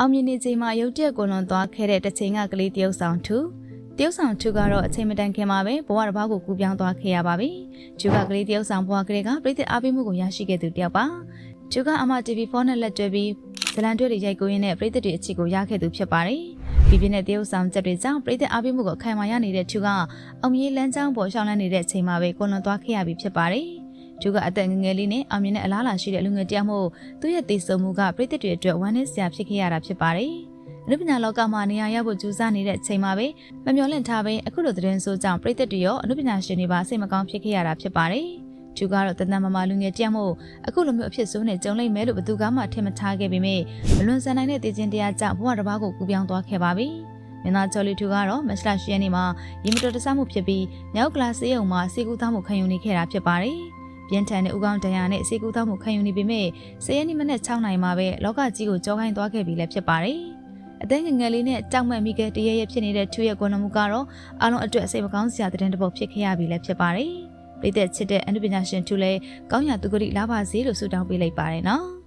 အောင်မြင်နေချိန်မှာရုတ်တရက်ကိုလွန်သွားခဲ့တဲ့တစ်ချိန်ကကလေးတယောက်ဆောင်သူတယောက်ဆောင်သူကတော့အချိန်မတန်ခင်မှာပဲဘဝတစ်ပါးကိုကူးပြောင်းသွားခဲ့ရပါပြီ။ဂျူကကလေးတယောက်ဆောင်ဘဝကလေးကပြည်သက်အားပေးမှုကိုရရှိခဲ့သူတယောက်ပါ။ဂျူကအမ TV4 နဲ့လက်တွဲပြီးဇလန်တွဲတွေရိုက်ကူးရင်းနဲ့ပြည်သက်တွေအချစ်ကိုရခဲ့သူဖြစ်ပါတယ်။ဒီပြင်းတဲ့တယောက်ဆောင်ချက်တွေကြောင့်ပြည်သက်အားပေးမှုကိုခံမရနေတဲ့ဂျူကအောင်မြင်လန်းချောင်းပေါ်ရှောင်းလန်းနေတဲ့ချိန်မှာပဲကိုလွန်သွားခဲ့ရပြီဖြစ်ပါတယ်။ ဂျူကအသက်ငယ်ငယ်လေးနဲ့အောင်မြင်တဲ့အလားအလာရှိတဲ့လူငယ်တယောက်မို့သူ့ရဲ့တည်ဆုံမှုကပြည်သက်တွေအတွက်ဝမ်းနည်းစရာဖြစ်ခဲ့ရတာဖြစ်ပါတယ်။အနုပညာလောကမှာနေရာရဖို့ကြိုးစားနေတဲ့အချိန်မှာပဲမမျော်လင့်ထားပဲအခုလိုသတင်းဆိုးကြောင့်ပြည်သက်တွေရောအနုပညာရှင်တွေပါစိတ်မကောင်းဖြစ်ခဲ့ရတာဖြစ်ပါတယ်။ဂျူကတော့တန်တန်မမလူငယ်တယောက်မို့အခုလိုမျိုးအဖြစ်ဆိုးနဲ့ကြုံလိမ့်မယ်လို့ဘယ်သူကမှထင်မထားခဲ့ပေမဲ့မလွန်ဆန်နိုင်တဲ့တည်ခြင်းတရားကြောင့်ဘဝတစ်ပါးကိုကူပြောင်းသွားခဲ့ပါပြီ။မင်းသားကျော်လီထူကတော့မက်စလာရှိယန်နေမှာရေမတော်တဆမှုဖြစ်ပြီးမြောက်ကလာစေးရုံမှာစေကူသားမှုခံယူနေခဲ့တာဖြစ်ပါတယ်။ ပြင်းထန်တဲ့ဥကောင်းတရားနဲ့စေကူသားမှုခံယူနေပေမဲ့စေရနေမနဲ့6နိုင်မှာပဲလောကကြီးကိုကြောခိုင်းသွားခဲ့ပြီလည်းဖြစ်ပါတယ်။အသက်ငယ်ငယ်လေးနဲ့ကြောက်မှတ်မိခဲ့တရရဖြစ်နေတဲ့သူရဲ့ကွန်နမှုကတော့အားလုံးအတွက်စိတ်မကောင်းစရာတဲ့တစ်ပုတ်ဖြစ်ခဲ့ရပြီလည်းဖြစ်ပါတယ်။ပြည်သက်ချစ်တဲ့အနုပညာရှင်သူလည်းကောင်းရာသူကတိလာပါစေလို့ဆုတောင်းပေးလိုက်ပါတယ်နော်။